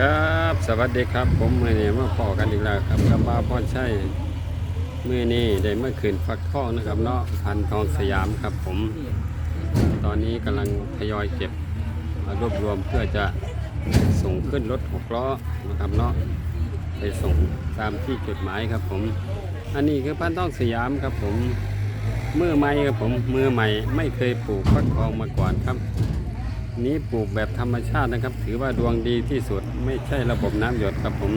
ครับสวัสดีครับผมมือนี้มาพอกันอีกแล้วครับกับบ้าพ่อใช่มือนี้ได้เมื่อคืนฟักทองนะครับเนาะพันทองสยามครับผม ตอนนี้กำลังทยอยเก็บมารวบรวมเพื่อจะส่งขึ้นรถหกล้อนะครับเนาะไปส่งตามที่จุดหมายครับผม อันนี้คือพันทองสยามครับผมมือใหม่ครับผมมือใหม่ไม่เคยปลูกฟักทองมาก่อนครับ นี้ปลูกแบบธรรมชาตินะครับ ถือว่าดวงดีที่สุดไม่ใช่ระบบน้ำหยดครับผม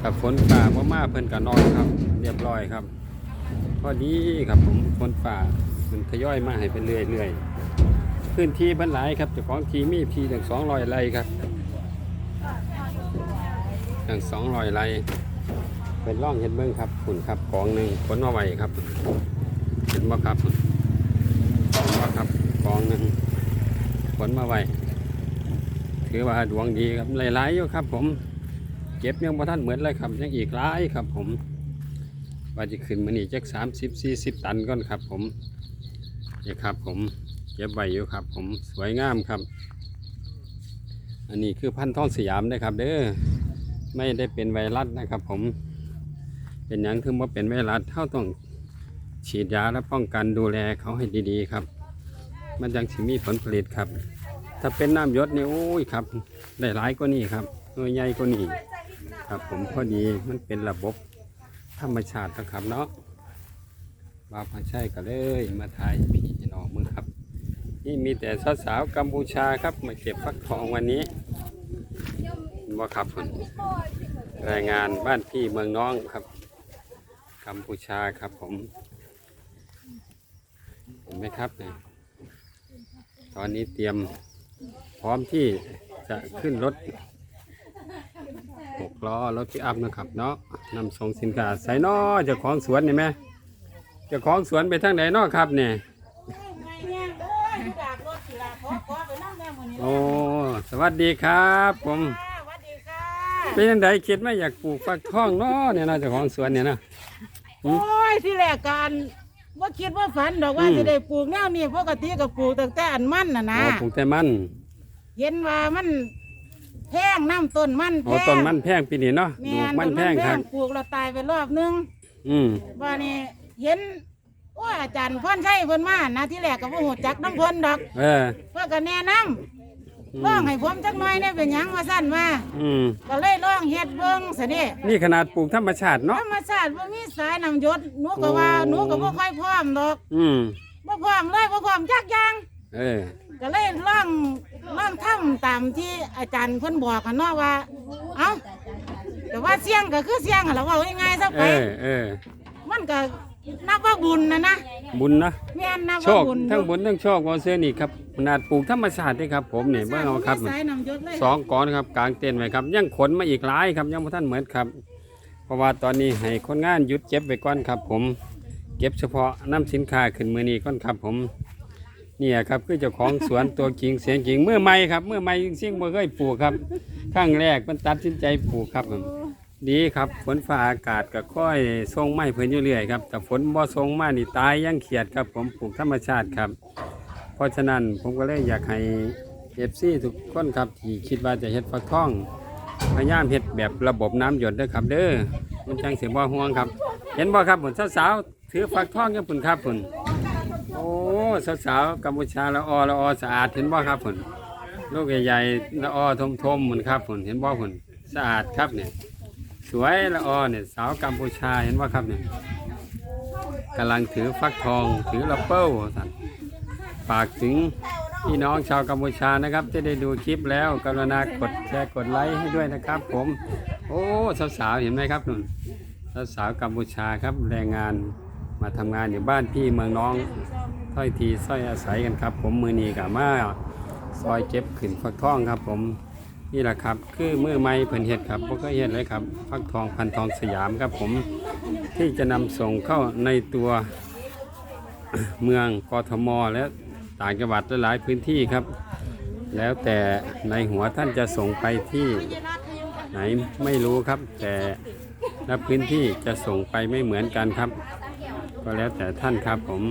ถ้าฝนฝ่าพ่อมาเพิ่นก็นอนครับ เรียบร้อยครับพอดีครับผมฝนฝ่ามันทยอยมาให้เป็นเรื่อยๆพื้นที่เพิ่นหลายครับเจ้าของทีมีทีถึงสองร้อยไร่ครับถึงสองร้อยไร่เป็นร่องเห็นเบิ้งครับฝุ่นครับกองหนึ่งฝนมาไหวครับ เห็นบ่ครับเห็นบ่ครับกองหนึ่ง ผลมาไว้ถือว่าดวงดีครับหลายๆอยู่ครับ ผมเก็บยังบ่ท่านเหมือนเลยครับยังอีกหลายครับ ผมว่าจะขึ้นมานี่จักสามสิบสี่สิบตันก่อนครับ ผมนี่ครับ ผมเก็บไว้อยู่ครับ ผมสวยงามครับ อันนี้คือพันธุ์ท้องสยามนะครับ เด้อไม่ได้เป็นไวรัสนะครับ ผมเป็นอย่างคือว่าเป็นไวรัสเท่าต้องฉีดยาและป้องกันดูแลเขาให้ดีๆครับ มันยังสิมีผลผลิตครับ ถ้าเป็นน้ำหยศนี่โอ้ยครับ ได้หลายกว่านี้ครับหน่วยใหญ่กว่านี้ครับ ผมพอดีมันเป็นระบบธรรมชาตินะครับเนาะบาพาใช่ก็เลยมาถ่ายพี่น้องมึงครับ นี่มีแต่สาวๆกัมพูชาครับมาเก็บฟักทองวันนี้ว่าครับผมรายงานบ้านพี่เมืองน้องครับกัมพูชาครับผมเห็นไหมครับเนี่ยตอนนี้เตรียม พร้อมที่จะขึ้นรถหกล้อรถพิอัพนะครับเนาะนำส่งสินค้าใส่นอเจ้าของสวนนี่ไหมเจ้าของสวนไปทางไหนเนอครับเนี่ยโอ้สวัสดีครับผมสวัสดีค่ะเป็นยังไงคิดไหม่อยากปลูกฟักทองเนาะเนี่ยเนาะเจ้าของสวนเนี่ยนะโอ้ยที่แรกการว่าคิดว่าฝันดอกว่าอืมจะได้ปลูกแนวนี้ปกติก็ปลูกตั้งแต่อันมันน่ะนะโอ้ปลูกแต่มัน เห็นว่ามันแพงน้ำต้นมันแพโอ้งต้นมันแพงปีนี้เนาะแม่ปลูกนมันต้นแพงครับปลูกเราตายไปรอบนึงอืมว่านี่เห็นว่าอาจารย์พ่อนใช่เพิ่นมานะที่แรกก็บ่ฮู้จักน้ำเพิ่นดอก เออเพิ่นก็แนะนำอืร้องมให้ผมจักหน่อยเนี่ยเป็นหยังว่าซั่นว่าอืมก็เลยร้องเฮ็ดเบิ่งซะเด้นี่ขนาดปลูกธรรมชาติเนาะธรรมชาติบ่มีสายน้ำหยดหนูก็ว่าโอ้ หนูก็บ่ค่อยพร้อมดอกอืมบ่พร้อมเลยบ่พร้อมจักอย่างเออ ก็เลยล่องล่องทำตามที่อาจารย์เพิ่นบอกกันเนาะว่า เอ้าแต่ว่าเสียงก็คือเสียงหั่นล่ะเว้าง่ายๆซะเอไป อเออมันก็นับว่าบุญนะนะบุญนะ แม่นนับโชว่าคบุญทั้งบุญทั้งโชควอเซอร์นี่ครับขนาดปลูกธรรมชาตินี่ครับผมเนี่ยเมื่อเอาครับสายน้ำหยดเลยสองก้อนครับกลางเต็นท์ไว้ครับยังขนมาอีกหลายครับยังพ่ท่านเหมือนครับ เพราะว่าตอนนี้ให้คนงานหยุดเก็บไว้ก่อนครับผม เก็บเฉพาะน้ำสินค้าขึ้นมือนี้ก่อนครับผม เนี่ยครับคือเจ้าของสวนตัวจริงเสียงจริงเมื่อไม่ครับเมื่อไม่จริงๆเมื่อเคยปลูกครับครั้งแรกมันตัดสินใจปลูกครับผมดีครับฝนฟ้าอากาศก็ค่อยทรงไม้เพิ่นอยู่เรื่อยครับแต่ฝนบ่ทรงมานี่ตายยังเขียดครับ ผมปลูกธรรมชาติครับ เพราะฉะนั้นผมก็เลยอยากให้เอฟซีทุกคนครับที่คิดว่าจะเฮ็ดฟักทองพยายามเฮ็ดแบบระบบน้ำหยดเด้อครับเด้อมันจังสิบ่ห่วงครับ เห็นบ่ครับผลสาวๆถือฟักทองกับผุนครับผุนโอ้ สาวๆกัมพูชาละออละออสะอาดเห็นบ่ครับผุนลูกใหญ่ๆละออทมๆหมุนครับผุนเห็นบ่ผุนสะอาดครับเนี่ย สวยละออเนี่ยสาวกัมพูชาเห็นว่าครับเนี่ยกำลังถือฟักทองถือละเปิ้ลสันฝากถึงพี่น้องชาวกัมพูชานะครับที่ได้ดูคลิปแล้วกรุณากดแชร์กดไลค์ให้ด้วยนะครับ ผม โอ้สาวๆเห็นไหมครับนุ่นสาวๆกัมพูชาครับแรงงานมาทำงานอยู่บ้านพี่เมืองน้อง ถ้อยทีส้อยอาศัยกันครับ ผมมือนีกับมาซอยเก็บขึ้นฟักทองครับ ผมนี่แหละครับ คือมือไม้เพิ่นเห็ดครับพวกก็เห็ดเลยครับ ฟักทองพันทองสยามครับผมที่จะนำส่งเข้าในตัวเมืองกทมและต่างจังหวัดหลายพื้นที่ครับ แล้วแต่ในหัวท่านจะส่งไปที่ไหนไม่รู้ครับ แต่ละพื้นที่จะส่งไปไม่เหมือนกันครับ ก็แล้วแต่ท่านครับผม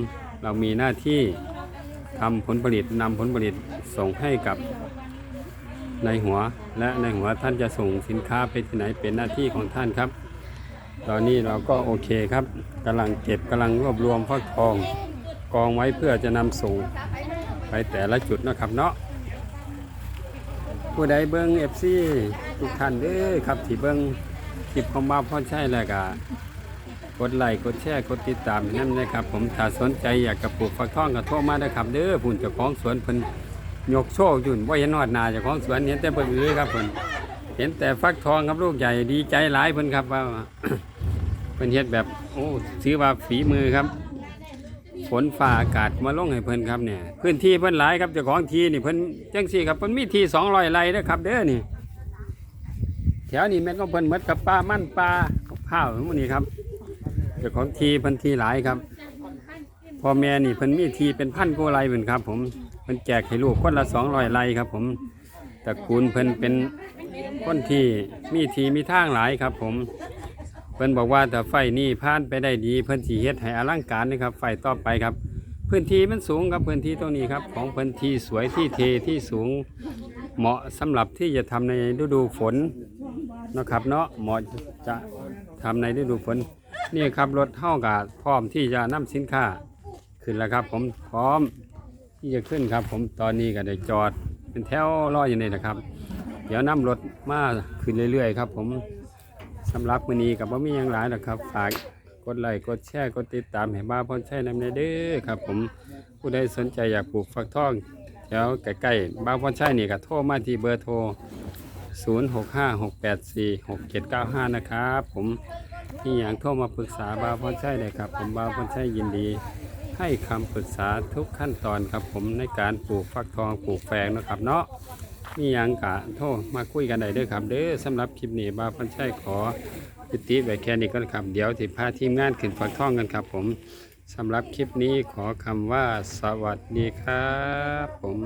เรามีหน้าที่ทำผลผลิตนำผลผลิตส่งให้กับในหัวและในหัวท่านจะส่งสินค้าไปที่ไหนเป็นหน้าที่ของท่านครับ ตอนนี้เราก็โอเคครับกำลังเก็บกำลังรวบรวมฟักทองกองไว้เพื่อจะนำส่งไปแต่ละจุดนะครับเนาะผู้ใดเบิ้งเอฟซีทุกท่านเด้อครับที่เบิ้งคลิปของบ้าพ่อใช่แล้วก็ กดไลค์กดแชร์กดติดตามนั่นนะครับ ผมถ้าสนใจอยากจะปลูกฟักทองก็โทรมาได้ครับเด้อผู้เจ้าของสวนเพิ่นยกโชคยู่ว่าเห็นนอดนาเจ้าของสวนเห็นแต่เพิ่นอื้อครับเพิ่นเห็นแต่ฟักทองครับลูกใหญ่ดีใจหลายเพิ่นครับว่าเพิ่นเฮ็ดแบบโอ้ถือว่าฝีมือครับฝนฟ้าอากาศมาลงให้เพิ่นครับเนี่ยพื้นที่เพิ่นหลายครับเจ้าของที่นี่เพิ่นจังซี่ครับเพิ่นมีที่200ไร่นะครับเด้อนี่แถวนี้แม่ก็เพิ่นหมดกับป่ามันป่าข้าวหมื้นี้ครับ เจ้าของทีพิ่นทีหลายครับพ่อแม่นี่เพิ่นมีทีเป็นพันกว่าไร่เพิ่นครับ ผมเพิ่นแจกให้ลูกคนละ200ไรครับ ผมตระกูลเพิ่นเป็นคนที่มีทีมีทางหลายครับ ผมเพิ่นบอกว่าถ้าไฟนี่ผ่านไปได้ดี เพิ่นสิเฮ็ดให้อลังการนะครับ ไฟต่อไปครับ พื้นที่มันสูงครับพื้นที่ตรงนี้ครับ ของพื้นที่สวยที่เทที่สูงเหมาะสำหรับที่จะทำในฤดูฝนนะครับ เนาะเหมาะจะทำในฤดูฝน นี่ครับรถเท่ากับพร้อมที่จะนำสินค้าขึ้นแล้วครับ ผมพร้อมที่จะขึ้นครับ ผมตอนนี้ก็ได้จอดเป็นแถวรออยู่นี่นะครับ เดี๋ยวนำรถมาขึ้นเรื่อยๆครับ ผมสำหรับมื้อนี้กับว่ามีอย่างหลายนะครับฝากกดไลค์กดแชร์กดติดตามให้บ้าพ่อใช้นำในเด้อครับ ผมผู้ใดสนใจอยากปลูกฟักทองแถวใกล้ๆบ้าพ่อใช่นี่ก็โทรมาที่เบอร์โทร 0656846795 นะครับ ผมที่อย่างโทรมาปรึกษาบานพ่อใช่เลยครับ ผมบานพ่อใช่ยินดี ให้คำปรึกษาทุกขั้นตอนครับ ผมในการปลูกฟักทองปลูกแฟงนะครับเนาะมีอย่างกะโทรมาคุยกันได้ด้อครับ เด้อสำหรับคลิปนี้บานพ่อใช่ขอยุติไว้แค่นี้ก่อนครับ เดี๋ยวที่พาทีมงานขึ้นฟักทองกันครับ ผมสำหรับคลิปนี้ขอคำว่าสวัสดีครับ ผม